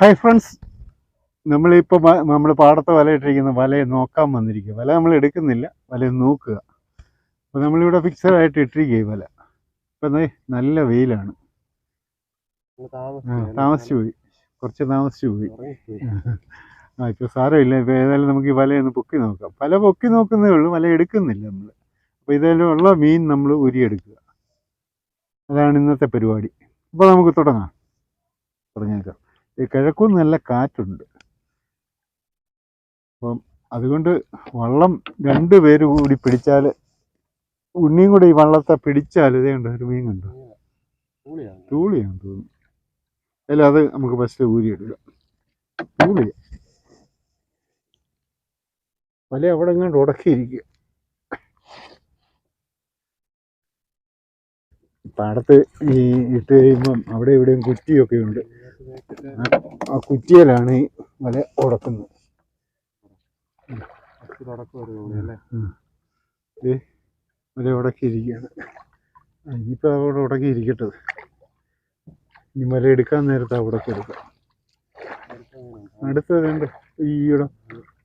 Hi friends നമ്മളിപ്പോൾ നമ്മൾ പാടത്ത് വലയിട്ടിരിക്കുന്ന വലയെ നോക്കാൻ വന്നിരിക്കുക. വല നമ്മൾ എടുക്കുന്നില്ല. വല നോക്കുക. അപ്പോൾ നമ്മളിവിടെ ഫിക്സഡായിട്ട് ഇട്ടിരിക്കുക ഈ വല. ഇപ്പം നല്ല വെയിലാണ്. താമസിച്ചു പോയി. കുറച്ച് താമസിച്ചു പോയി. ആ ഇപ്പോൾ സാരമില്ല. ഇപ്പോൾ ഏതായാലും നമുക്ക് ഈ വലയൊന്ന് പൊക്കി നോക്കാം. വല പൊക്കി നോക്കുന്നേ ഉള്ളൂ. വല എടുക്കുന്നില്ല നമ്മൾ അപ്പോൾ ഇതായാലും ഉള്ള മീൻ നമ്മൾ ഉരിയെടുക്കുക. അതാണ് ഇന്നത്തെ പരിപാടി. അപ്പോൾ നമുക്ക് തുടങ്ങാം. തുടങ്ങിയേക്കാം. കിഴക്കും നല്ല കാറ്റുണ്ട്. അപ്പം അതുകൊണ്ട് വള്ളം രണ്ട് പേര് കൂടി പിടിച്ചാൽ ഉണ്ണിയും കൂടെ ഈ വള്ളത്തെ പിടിച്ചാൽ ഇതേ ഉണ്ട് ഒരു മീൻ കണ്ടു? തൂളിയാന്ന് തോന്നുന്നു. അല്ല അത് നമുക്ക് ബസ്സിൽ ഊരിയെടുക്കാം തൂളിയ വല അവിടെ എങ്ങാണ്ട് ഉടക്കിയിരിക്കുക. പാടത്ത് ഈ ഇട്ട് കഴിയുമ്പം അവിടെ ഇവിടെയും കുറ്റിയൊക്കെ ഉണ്ട്. ആ കുറ്റിയിലാണ് ഈ വല ഉടക്കുന്നത്. വല ഉടക്കിയിരിക്കുകയാണ് ഇനിയിപ്പോൾ അവിടെ ഉടക്കിയിരിക്കട്ടത് ഇനി വല എടുക്കാൻ നേരത്തെ ഉടക്കി എടുക്കാം. അടുത്തതുണ്ട് ഈയിടെ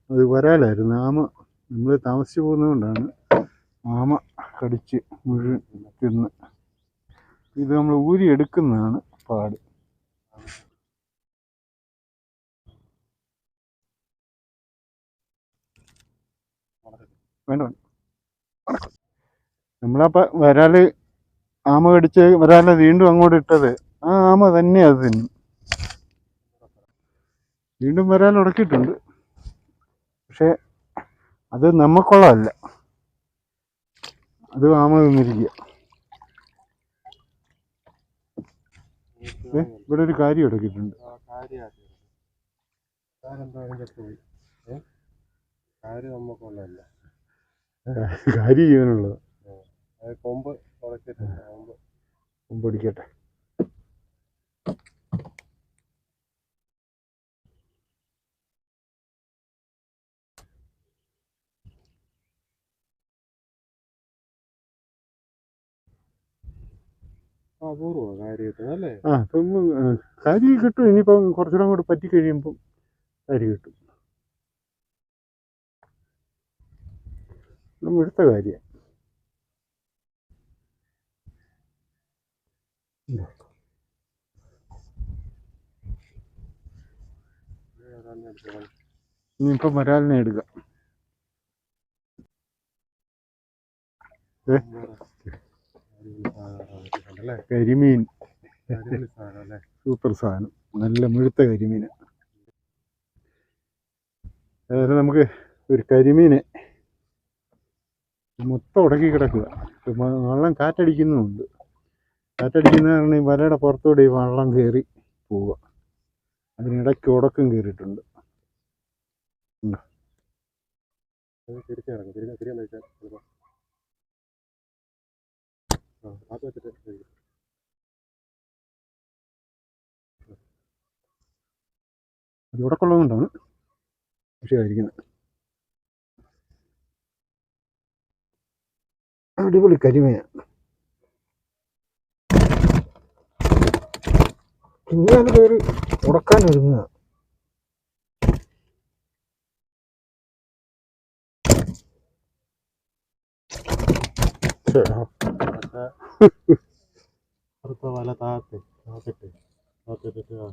അത് വരാലായിരുന്നു. ആമ നമ്മൾ താമസിച്ചു പോകുന്നതുകൊണ്ടാണ് ആമ കടിച്ച് മുഴുവൻ തിന്ന്. ഇത് നമ്മൾ ഊരി എടുക്കുന്നതാണ് പാട്. വേണ്ട വേണ്ട. ആമ കടിച്ച് വരാൽ വീണ്ടും അങ്ങോട്ട് ഇട്ടത്. ആ ആമ തന്നെ അത് വീണ്ടും വരാൽ ഉടക്കിയിട്ടുണ്ട്. പക്ഷെ അത് നമുക്കുള്ളതല്ല അത് ആമ തിന്നിരിക്കുക ഇവിടെ ഒരു കാര്യം ഉടക്കിയിട്ടുണ്ട് നമുക്കുള്ളതല്ല കാര്യം അത് കൊമ്പ് കൊമ്പ്. കാര്യമായിട്ട് അല്ലേ? ആ ഇപ്പം കാര്യം കിട്ടും. ഇനിയിപ്പം കുറച്ചുകൂടെ കൂടെ പറ്റി കഴിയുമ്പം കാര്യം കിട്ടും എടുത്ത കാര്യം. ഇനിയിപ്പോ മരാലിനെ എടുക്കാം. കരിമീൻ. സൂപ്പർ സാധനം. നല്ല മുഴുത്ത കരിമീൻ. അതായത് നമുക്ക് ഒരു കരിമീനെ മൊത്തം ഉടക്കി കിടക്കുക. വെള്ളം കാറ്റടിക്കുന്നുമുണ്ട് കാറ്റടിക്കുന്ന കാരണം ഈ വലയുടെ പുറത്തൂടെ ഈ വള്ളം കയറി പോവുക. അതിനിടയ്ക്ക് ഉടക്കം കയറിയിട്ടുണ്ട്. അത് തിരിച്ചു പക്ഷേ തിരിഞ്ഞ തിരിയാന്ന് വെച്ചാൽ ചിലപ്പോൾ ആ അത് വെച്ചിട്ട് കഴിക്കും. അത് ഉടക്കമുള്ളതുകൊണ്ടാണ് പക്ഷേ ആയിരിക്കുന്നത് അടിപൊളി കരിമീനാണ് പിന്നെ അത് കയറി ഉടക്കാൻ ഒരുങ്ങുക. അടുത്ത വല താത്ത് താത്തിട്ട് താത്തിട്ടിട്ട് ആ.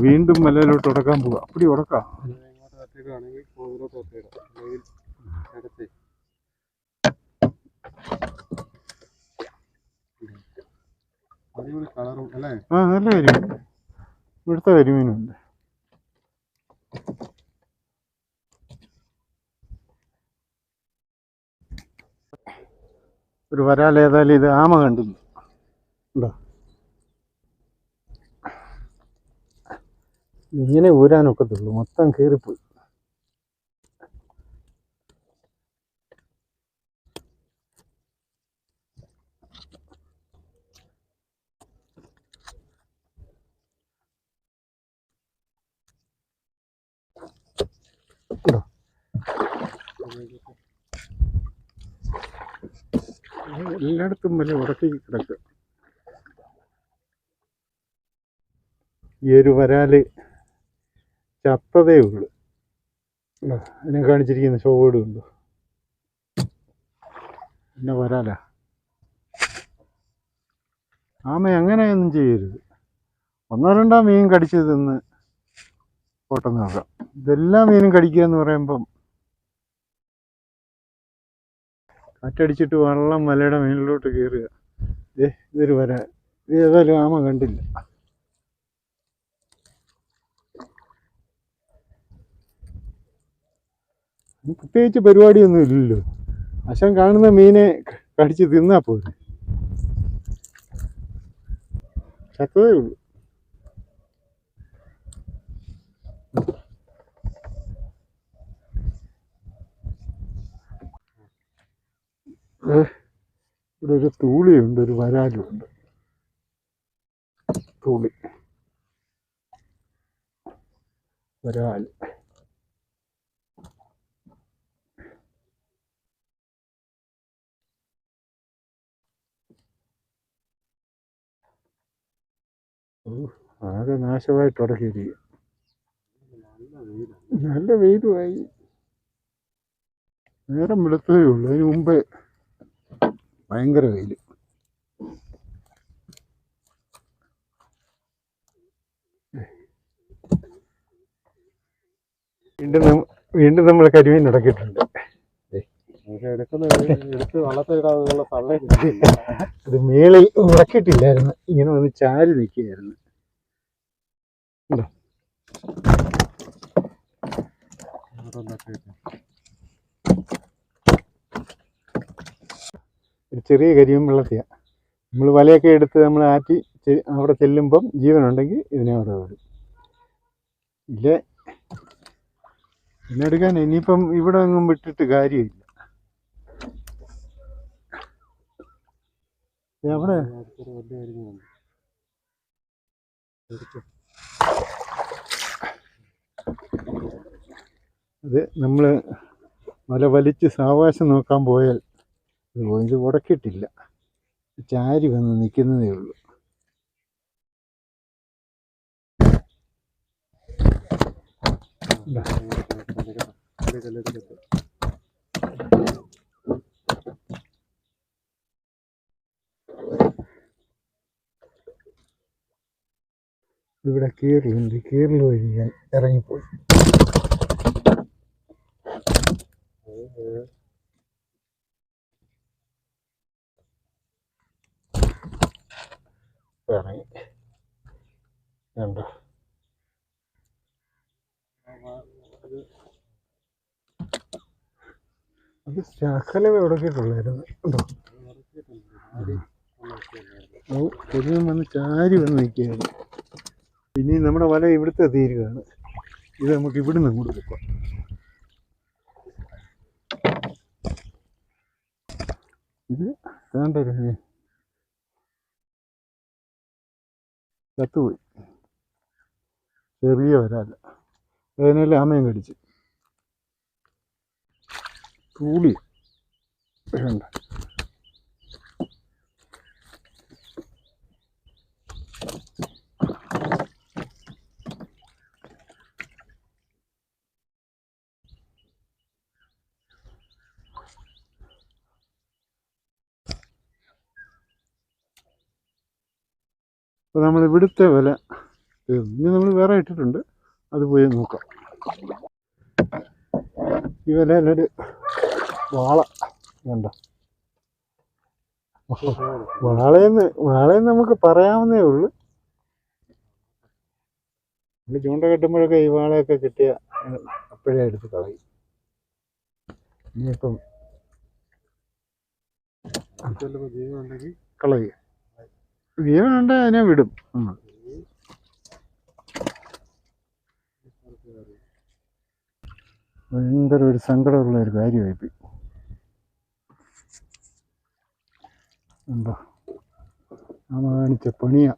വീണ്ടും മലയിലോട്ട് ഉടക്കാൻ പോവുക അപ്പടി ഉടക്കാം. ആ നല്ല കരിമീൻ. ഇവിടുത്തെ കരിമീനുണ്ട്. ഒരു വരാൽ ഏതായാലും ഇത് ആമ കണ്ടില്ല? ഉണ്ടോ? ഇങ്ങനെ ഊരാനൊക്കത്തുള്ളൂ മൊത്തം കീറിപ്പോയി. എല്ലായിടത്തും വലിയ ഉറക്കി കിടക്കുക. ഈ ഒരു വരാൽ ചത്തതേ ഉള്ളൂ? അതിനെ കാണിച്ചിരിക്കുന്ന ഷോവേഡ് ഉണ്ടോ പിന്നെ വരാല. ആമ അങ്ങനെയൊന്നും ചെയ്യരുത്. ഒന്നോ രണ്ടോ മീൻ കടിച്ചു തിന്ന് പോട്ടെന്ന് നോക്കാം. ഇതെല്ലാ മീനും കടിക്കുക എന്ന് പറയുമ്പം കാറ്റടിച്ചിട്ട് വെള്ളം മലയുടെ മീനിലോട്ട് കയറുക ഇതൊരു വര. ഇത് ഏതായാലും ആമ കണ്ടില്ല. പ്രത്യേകിച്ച് പരിപാടിയൊന്നും ഇല്ലല്ലോ. അശം കാണുന്ന മീനെ കടിച്ച് തിന്നാ പോരെ. ചത്തതേ ഉള്ളൂ. ഇവിടെ ഒരു തൂളിയുണ്ട് ഒരു വരാലുണ്ട്. തൂളി. വരാൽ. ആകെ നാശമായിട്ട് ഉടക്കിയിരിക്കുക നല്ല വെയിലുമായി. നേരം വെളുത്തതേ ഉള്ളൂ അതിന് മുമ്പേ ഭയങ്കര വെയിൽ വീണ്ടും വീണ്ടും നമ്മൾ കരിമീൻ സമയം അത് മേളിൽ ഉറക്കിയിട്ടില്ലായിരുന്നു ഇങ്ങനെ വന്ന് ചാരി നിൽക്കുകയായിരുന്നു. ചെറിയ കരിയും വെള്ളത്തിയ. നമ്മൾ വലയൊക്കെ എടുത്ത് നമ്മൾ ആറ്റി അവിടെ ചെല്ലുമ്പം ജീവനുണ്ടെങ്കിൽ ഇതിനെ അവിടെ വരും ഇല്ലേ. പിന്നെ എടുക്കാൻ ഇനിയിപ്പം ഇവിടെ ഒന്നും വിട്ടിട്ട് കാര്യമില്ല. അവിടെ അത് നമ്മൾ മല വലിച്ച് സാവകാശം നോക്കാൻ പോയാൽ. ഇത് ഉടക്കിയിട്ടില്ല. ചാരി വന്ന് നിൽക്കുന്നതേ ഉള്ളൂ. ഇവിടെ കീറിലുണ്ട് കീറിൽ വഴി ഞാൻ ഇറങ്ങിപ്പോയി. ഇറങ്ങി. കണ്ടോ? അത് ശകലമേ ഉടക്കിയിട്ടുള്ളായിരുന്നു വന്ന് ചാരി വന്ന് നിൽക്കുകയാണ്. ഇനി നമ്മുടെ വല ഇവിടുത്തെ തീരുകയാണ്. ഇത് നമുക്ക് ഇവിടുന്ന് അങ്ങോട്ട് വെക്കാം ഇത് വേണ്ടൊരു ചത്തുപോയി ചെറിയ വരാല അതിനെല്ലാം ആമയും കടിച്ച്. തൂളി. വേണ്ട. അപ്പോൾ നമ്മൾ ഇവിടുത്തെ വില ഇനി നമ്മൾ വേറെ ഇട്ടിട്ടുണ്ട്. അത് പോയി നോക്കാം. ഈ വില അല്ലൊരു വാള വേണ്ട വാളയെന്ന് വാളയെന്ന് നമുക്ക് പറയാവുന്നേ ഉള്ളൂ. നമ്മൾ ചൂണ്ട കെട്ടുമ്പോഴൊക്കെ ഈ വാളയൊക്കെ കിട്ടിയ അപ്പോഴേ എടുത്ത് കളയും. ഇനിയിപ്പം കളയുക ജീവനുണ്ട് അതിനെ വിടും. നമ്മൾ ഭയങ്കര ഒരു സങ്കടമുള്ള ഒരു കാര്യമായിപ്പോയി എന്താ? ആ കാണിച്ച പണിയാ.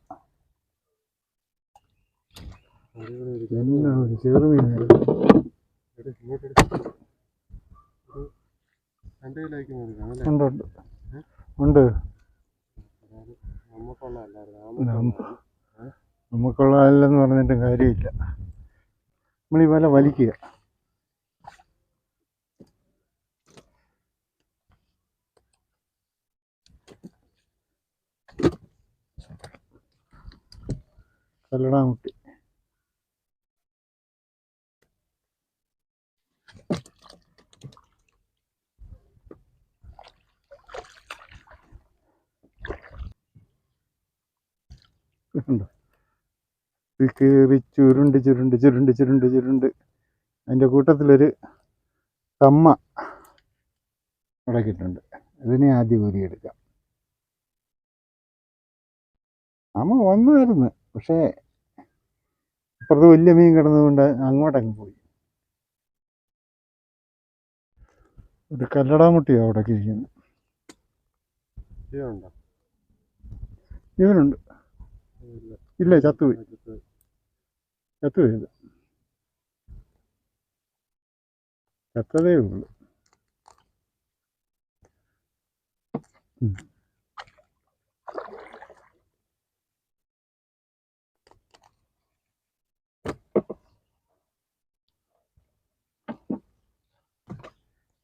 എന്നാ ഒരു ചെറുമീനായിരുന്നു ഉണ്ട് ഉണ്ട് അതായത് നമുക്കുള്ളതല്ലായിരുന്നു നമ്മ- നമുക്കുള്ളതല്ലെന്ന് പറഞ്ഞിട്ട് കാര്യമില്ല. നമ്മൾ ഈ വല വലിക്കുക. കല്ലടാമുട്ടി ഉണ്ടോ കയറി ചുരുണ്ട് ചുരുണ്ട് ചുരുണ്ട് ചുരുണ്ട് ചുരുണ്ട്. അതിന്റെ കൂട്ടത്തിലൊരു തമ്മ ഇടക്കിയിട്ടുണ്ട് ഇതിനെ ആദ്യം ഊരിയെടുക്കാം അമ്മ വന്നായിരുന്നു പക്ഷേ അപ്പുറത്ത് വലിയ മീൻ കിടന്നതുകൊണ്ട് അങ്ങോട്ടങ്ങ് പോയി. ഒരു കല്ലടാമുട്ടിയാണ് അവിടെ ഇരിക്കുന്നത് ജീവനുണ്ടോ ഇവനുണ്ട്. ഇല്ല ചത്തുപോയി. ചത്തുപോയി. ചത്തതേ ഉള്ളൂ.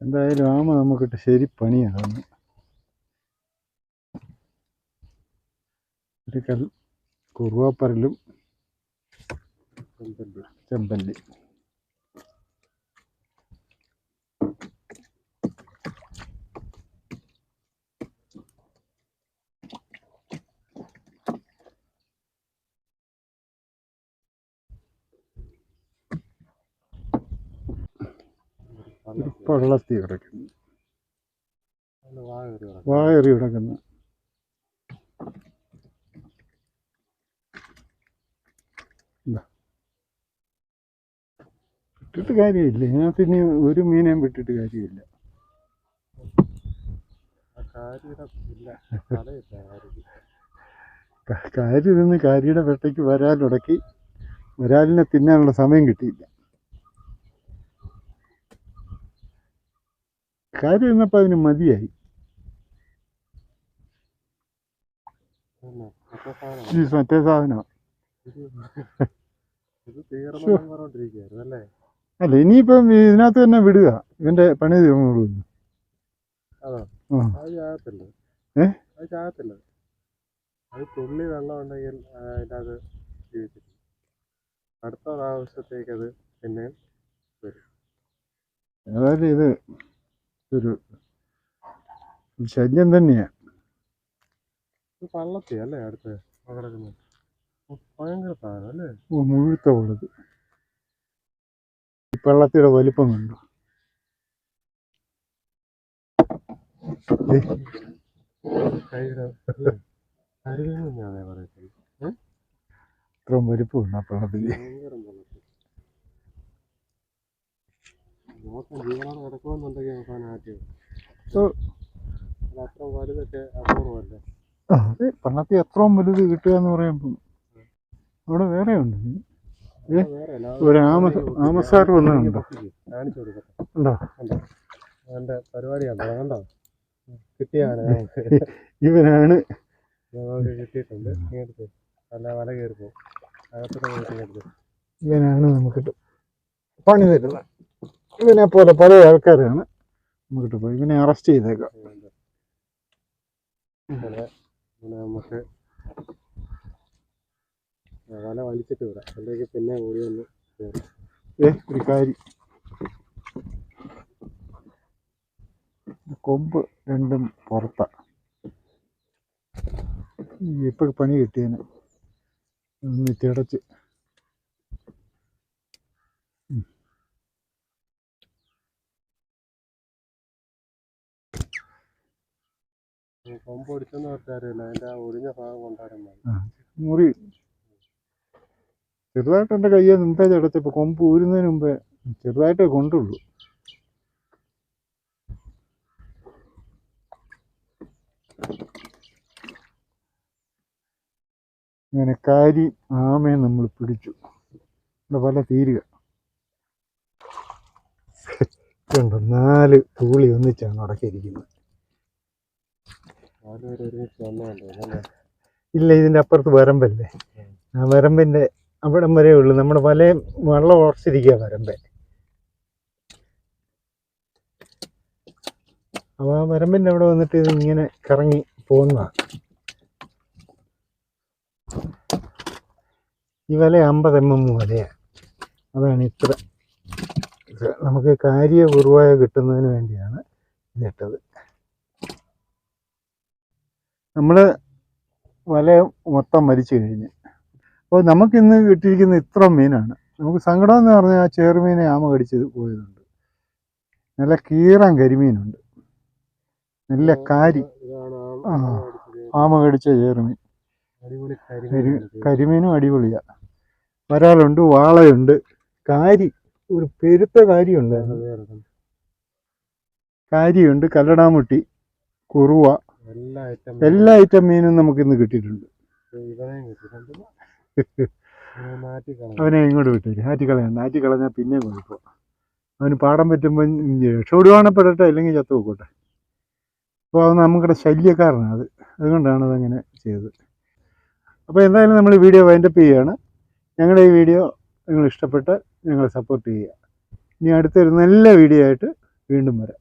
എന്തായാലും ആമ നമുക്കിട്ട് ശരി പണിയാണ്. ഒരു കൽ കുറുവാപ്പരലും ചെമ്പല്ലി. പള്ളത്തി കിടക്കുന്നു. വായറി കിടക്കുന്നു. വിട്ടിട്ട് കാര്യമില്ല. ഇതിനകത്ത് ഇനി ഒരു മീനേം വിട്ടിട്ട് കാര്യമില്ല. ആ കാര്യയുടെ ഇല്ല. തലയില്ല കാര്യക്ക് ക- കാരി നിന്ന് കാരിയുടെ വെട്ടയ്ക്ക് വരാലുടക്കി വരാലിനെ തിന്നാനുള്ള സമയം കിട്ടിയില്ല. കാരി നിന്നപ്പോൾ അതിന് മതിയായി. മറ്റേ സാധനം ഈ ഇത് പറഞ്ഞോണ്ടിരിക്കുകയായിരുന്നു അല്ലേ? അല്ല ഇനിയിപ്പം ഇതിനകത്ത് തന്നെ വിടുക. ഇവന്റെ പണി തീർന്നോളൂ. തുള്ളി വെള്ളം ഉണ്ടെങ്കിൽ ജീവിച്ചിരിക്കും അടുത്ത പ്രാവശ്യത്തേക്ക് അത് പിന്നെ ഏതായാലും ഇത് ഒരു ശല്യം തന്നെയാണ് പള്ളത്തി അല്ലേ അടുത്ത്? ഭയങ്കര താഴെ അല്ലേ? ഓ മുഴുത്ത ഉള്ളത് പള്ളത്തിയുടെ വലിപ്പം കണ്ടു ഇത്രയും വലിപ്പമുണ്ട് ആ പള്ളത്തിൽ ഭയങ്കരം പള്ളത്തി നോക്കാൻ ജീവനോടെ കിടക്കുമെന്നുണ്ടെങ്കിൽ നോക്കാൻ ആദ്യം ഓ. അത് അത്ര വലുതൊക്കെ അപൂർവമല്ലേ ആ, അതെ പള്ളത്തി എത്രയും വലുത് കിട്ടുക എന്ന് പറയുമ്പോൾ അവിടെ വേറെ ഉണ്ട്. ഒരു ആമ കണ്ടോ ഇവനാണ് നമുക്ക് ഇങ്ങോട്ട് നല്ല ഇവനാണ് നമുക്ക് പണി തരുന്നത്. ഇവനെ പോലെ പല ആൾക്കാരാണ് നമുക്കിട്ട് പോയി. ഇവനെ അറസ്റ്റ് ചെയ്തേക്കാം. നമുക്ക് വല വലിച്ചിട്ട് വിടാം അല്ലെങ്കിൽ പിന്നെ ഓടി വന്ന് ഏ ഒരു കാര്യം. കൊമ്പ് രണ്ടും പുറത്ത. ഇപ്പൊ പണി കിട്ടിയതിന് ഒന്ന് തിടച്ച്. കൊമ്പ് ഒടിച്ചെന്ന് പറഞ്ഞാറില്ല അതിന്റെ ആ ഒടിഞ്ഞ ഭാഗം കൊണ്ടാരും മുറി ചെറുതായിട്ട് എന്റെ കയ്യിൽ നിന്താ ചടച്ചപ്പോൾ കൊമ്പ് ഊരുന്നതിന് മുമ്പേ ചെറുതായിട്ടേ കൊണ്ടുള്ളൂ. ഇങ്ങനെ കാരി ആമയെ നമ്മൾ പിടിച്ചു. ഇവിടെ പല തീരുക. കണ്ടോ നാല് തൂളി ഒന്നിച്ചാണ് ഉടക്കിയിരിക്കുന്നത് അല്ലേ ഇല്ല ഇതിന്റെ അപ്പുറത്ത് വരമ്പല്ലേ? ആ വരമ്പിന്റെ അവിടം വരെ ഉള്ളൂ. നമ്മുടെ വല വെള്ളം ഉറച്ചിരിക്കുക വരമ്പേ. അപ്പോൾ ആ വരമ്പിന്റെ അവിടെ വന്നിട്ട് ഇത് ഇങ്ങനെ കറങ്ങി പോകുന്നതാണ് ഈ വല അമ്പത് എം എം വലയാണ് അതാണ് ഇത്ര നമുക്ക് കാര്യ കുറവായ കിട്ടുന്നതിന് വേണ്ടിയാണ് ഇതിട്ടത്. നമ്മൾ വല മൊത്തം മരിച്ചു കഴിഞ്ഞ്. അപ്പോൾ നമുക്കിന്ന് കിട്ടിയിരിക്കുന്ന ഇത്ര മീനാണ്. നമുക്ക് സങ്കടം എന്ന് പറഞ്ഞാൽ ആ ചേറുമീനെ ആമ കടിച്ച് പോയതുണ്ട്. നല്ല കീറാൻ കരിമീനുണ്ട്. നല്ല കാരി. ആ. ആമ കടിച്ച ചേറുമീൻ. കരിമീനും അടിപൊളിയാ. വരാലുണ്ട് വാളയുണ്ട്. കാരി ഒരു പെരുത്ത കാരിയുണ്ടായിരുന്നു കാരിയുണ്ട് കല്ലടാമുട്ടി കുറുവ. എല്ലാ ഐറ്റം എല്ലാ ഐറ്റം മീനും നമുക്കിന്ന് കിട്ടിയിട്ടുണ്ട്. അവനെ ഇങ്ങോട്ട് വിട്ടേക്ക്. ആറ്റി കളഞ്ഞാൽ പിന്നെ കുഴപ്പം അവന് പാടം പറ്റുമ്പോൾ രക്ഷപ്പെടുവാണപ്പെടട്ടെ അല്ലെങ്കിൽ ചത്തു പോക്കോട്ടെ അപ്പോൾ അത് നമുക്കിടെ ശല്യക്കാരനാണ് അത്. അതുകൊണ്ടാണ് അതങ്ങനെ ചെയ്തത്. അപ്പോൾ എന്തായാലും നമ്മൾ വീഡിയോ വൈൻഡപ്പ് ചെയ്യുകയാണ് ഞങ്ങളുടെ ഈ വീഡിയോ നിങ്ങൾ ഇഷ്ടപ്പെട്ട് ഞങ്ങളെ സപ്പോർട്ട് ചെയ്യുക. ഇനി അടുത്തൊരു നല്ല വീഡിയോ ആയിട്ട് വീണ്ടും വരാം.